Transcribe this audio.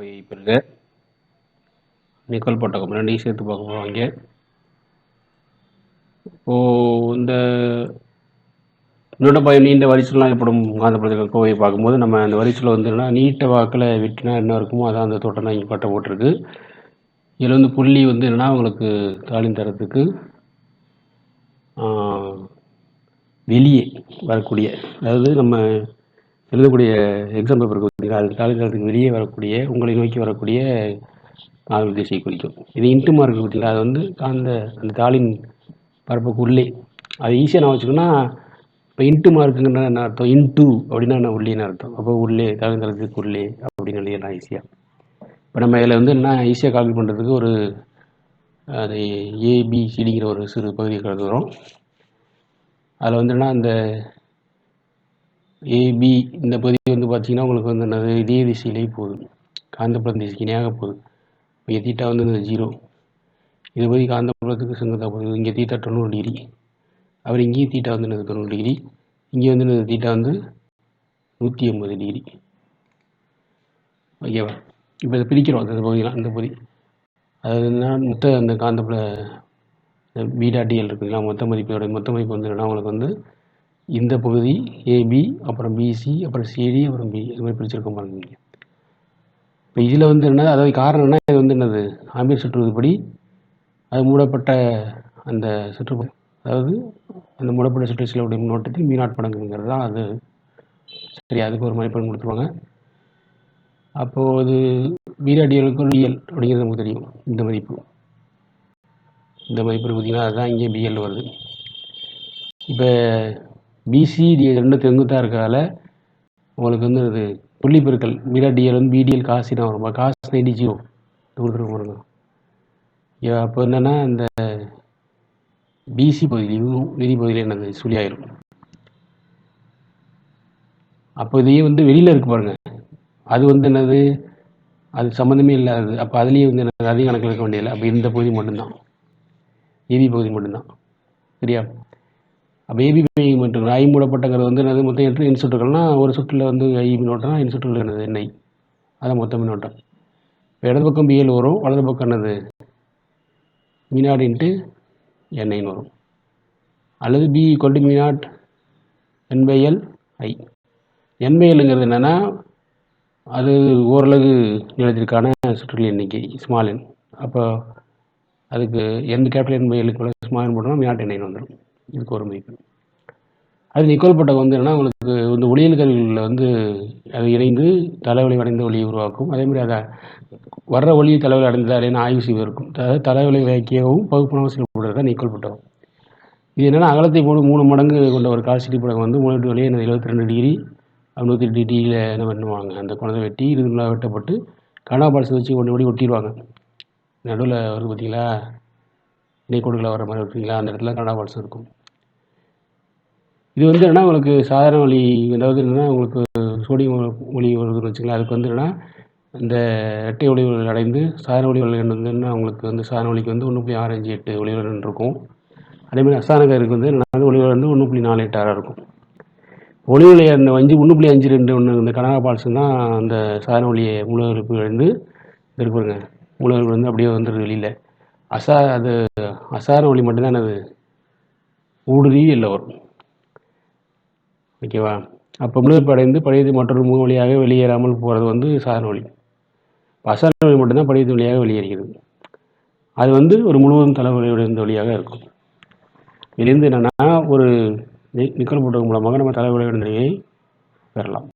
கோவையை பெறுக நிக்கல் போட்டகம் ரெண்டையும் சேர்த்து பார்க்க போகிறோம் இங்கே இப்போது இந்த நுடப்பாயம் நீண்ட வரிசலாம் ஏற்படும் காந்தப்புலத்தில் கோவையை பார்க்கும்போது நம்ம அந்த வரிசையில் வந்து நீட்ட வாக்கில் வெட்டினா என்ன இருக்குமோ அதான் அந்த தோட்டம் இங்கே பட்ட போட்டிருக்கு. இதில் வந்து புள்ளி வந்து என்னென்னா உங்களுக்கு தாளின் தரத்துக்கு வெளியே வரக்கூடிய அதாவது நம்ம எழுதக்கூடிய எக்ஸாம் பேப்பருக்கு பார்த்தீங்கன்னா அது தாளின் வெளியே வரக்கூடிய உங்களை நோக்கி வரக்கூடிய காந்த திசையை குறிக்கும். இது இன்ட்டு மார்க் பார்த்தீங்களா? அது வந்து அந்த அந்த தாளின் பரப்புக்கு உள்ளே அது ஈஸியாக நான் வச்சுக்கோன்னா இப்போ இன்ட்டு மார்க்குங்கிற என்ன அர்த்தம்? இன்ட்டு அப்படின்னா என்ன? உள்ளேன்னு அர்த்தம்? அப்போ உள்ளே தாழ்ந்தளத்துக்கு உள்ளே அப்படின்னு எழுதிடலாம் ஈஸியாக இப்போ நம்ம இதில் வந்து என்ன ஈஸியாக கால்குலேட் பண்ணுறதுக்கு ஒரு அது ஏபிசிடிங்கிற ஒரு சிறு பகுதியை வரும். அதில் வந்து அந்த ஏபி இந்த பகுதி வந்து பார்த்திங்கன்னா உங்களுக்கு வந்து என்னது இதே திசையிலே போகுது. காந்தபுரம் திசைக்கு இணையாக போகுது. இங்கே தீட்டா வந்து இந்த ஜீரோ இது பகுதி காந்தபுரத்துக்கு செங்குத்தாக போகுது. இங்கே தீட்டா தொண்ணூறு டிகிரி அப்புறம் இங்கேயும் தீட்டா வந்து எனக்கு தொண்ணூறு டிகிரி இங்கே வந்து எனக்கு தீட்டா வந்து நூற்றி எண்பது டிகிரி ஓகேவா இப்போ இதை பிரிக்கிறோம். அந்த பகுதியெலாம் இந்த பகுதி. அது என்ன மொத்த அந்த காந்தப்புல பீடா டிஎல் இருக்குதுங்களா மொத்த மதிப்போட மொத்த மதிப்பு வந்து என்னன்னா உங்களுக்கு வந்து இந்த பகுதி ஏபி அப்புறம் பிசி அப்புறம் சிடி அப்புறம் பி இது மாதிரி பிரிச்சிருக்கோம் பாருங்க இங்கே இப்போ இதில் வந்து என்ன அதாவது காரணம் என்ன? இது வந்து என்னது? ஆம்பியர் சுற்றுவதுபடி அது மூடப்பட்ட அந்த சுற்று அதாவது அந்த மூடப்பட்ட சுற்றுச்சூழலுடைய மின்னோட்டத்தில் மீனாட் படங்குங்கிறது தான் அது. சரி அதுக்கு ஒரு மதிப்பெண் கொடுத்துருவாங்க. அப்போது பீராடியலுக்கு பிஎல் அப்படிங்கிறது நமக்கு தெரியும் இந்த மதிப்பு. இந்த மதிப்பு பார்த்தீங்கன்னா அதுதான் இங்கே பிஎல் வருது. இப்போ பிசிடி ரெண்டு தெங்குத்தாக இருக்கால உங்களுக்கு வந்து அது புள்ளி பெருக்கல் மீரா டிஎல் வந்து பிடிஎல் காசு தான் வரும். காசு நைன்டி ஜீரோ கொடுத்துருக்க பாருங்க அப்போ என்னென்னா இந்த பிசி பகுதியிலையும் நிதி பகுதியில் என்னது? சுழியாயிரும் அப்போ இதையே வந்து வெளியில் இருக்கு பாருங்க. அது வந்து என்னது? அது சம்மந்தமே இல்லாதது. அப்போ அதுலேயே வந்து என்னது? அதிக கணக்கில் இருக்க வேண்டியதில்லை. அப்போ இந்த பகுதி மட்டும்தான். இதி பகுதி மட்டும்தான். சரியா? அப்போ ஏபி மட்டும் ஐ மூடப்பட்டங்கிறது வந்து என்னது? மொத்தம் எட்டு எண் ஒரு சுற்றில் வந்து ஐ மின்னோட்டம்னா இன்சுட்டுகள் என்னது? எண்ணெய் அதான் மொத்த மின்னோட்டம். இப்போ இடது பக்கம் பிஎல் வரும். வலது பக்கம் என்னது? மீனாட் இன்ட்டு எண்ணெய்னு வரும். அல்லது பி ஈக்குவல் டு மீனாட் என் ஐ என் என்னென்னா அது ஓரளவு நிலத்திற்கான சுற்றுகள் எண்ணிக்கை ஸ்மால் எண் அப்போ அதுக்கு எந்த கேபிட்டல் என் ஸ்மால் எண் போட்டோம்னா மினாட் எண்ணெய்னு வந்துடும் இதுக்கு ஒரு மதிப்பெண் அது நிக்கோல் பட்டகம் வந்து என்னன்னா உங்களுக்கு இந்த ஒளியல் கருவிகளில் வந்து அது இணைந்து தலைவலி அடைந்த ஒளியை உருவாக்கும். அதேமாதிரி அதை வர்ற ஒளி தலைவலி அடைந்ததா இல்லைன்னு ஆய்வு செய்வதற்கும் அதாவது தலைவலி விளக்கியவும் பகுப்புணவும் செயல்படுறது தான் நிக்கோல் பட்டகம் இது என்னென்னா அகலத்தை போடு மூணு மடங்கு கொண்ட ஒரு கால்சிட்டி படம் வந்து மூணு வழியே எழுபத்தி ரெண்டு டிகிரி நூற்றி எட்டு டிகிரியில் என்ன பண்ணுவாங்க அந்த குழந்தை வெட்டி இதுக்குள்ள வெட்டப்பட்டு கனாபால்ஸ் வச்சு ஒன்று ஒடி ஒட்டிடுவாங்க நடுவில் வருது பார்த்தீங்களா இணைக்கோடுகளை வர மாதிரி பார்த்தீங்களா அந்த இடத்துல கனாபால்ஸ் இருக்கும். இது வந்து என்னன்னா உங்களுக்கு சாதாரண ஒளி அதாவது என்னென்னா உங்களுக்கு சோடியம் ஒளி வருதுன்னு வச்சுக்கலாம் அதுக்கு வந்து என்னென்னா இந்த இரட்டை ஒளிவுகள் அடைந்து சாதாரண ஒளிவுகள் வந்து உங்களுக்கு வந்து சாதாரண ஒளிக்கு வந்து ஒன்று புள்ளி ஆறு அஞ்சு எட்டு ஒளிவுகள் இருக்கும். அதேமாதிரி அசானகருக்கு வந்து நாலு ஒளிவுகள் வந்து ஒன்று புள்ளி நாலு எட்டு ஆறாக இருக்கும். ஒளிவுகளை அந்த அஞ்சு ஒன்று புள்ளி அஞ்சு ரெண்டு ஒன்று இந்த கனகா பால்ஸ் தான் அந்த சாதாரண ஒளியை முழுவதுப்பு வந்து இருக்குங்க முழுவதுப்பு வந்து அப்படியே வந்துடுது வெளியில். அசா அது அசார ஒளி மட்டும்தான் அது ஊடுருவி இல்லை வரும். ஓகேவா? அப்போ முழுப்படைந்து அடைந்து பழையது மற்றொரு முக வழியாக வெளியேறாமல் போகிறது வந்து சாதாரண வழி. அசார வழி மட்டும்தான் பழையது வழியாக வெளியேறுகிறது. அது வந்து ஒரு முழுவதும் தலைவலியுடைய வழியாக இருக்கும். இதுலேருந்து என்னென்னா ஒரு நிக்கல் போட்டது மூலமாக நம்ம தலைவலியுடைய பெறலாம்.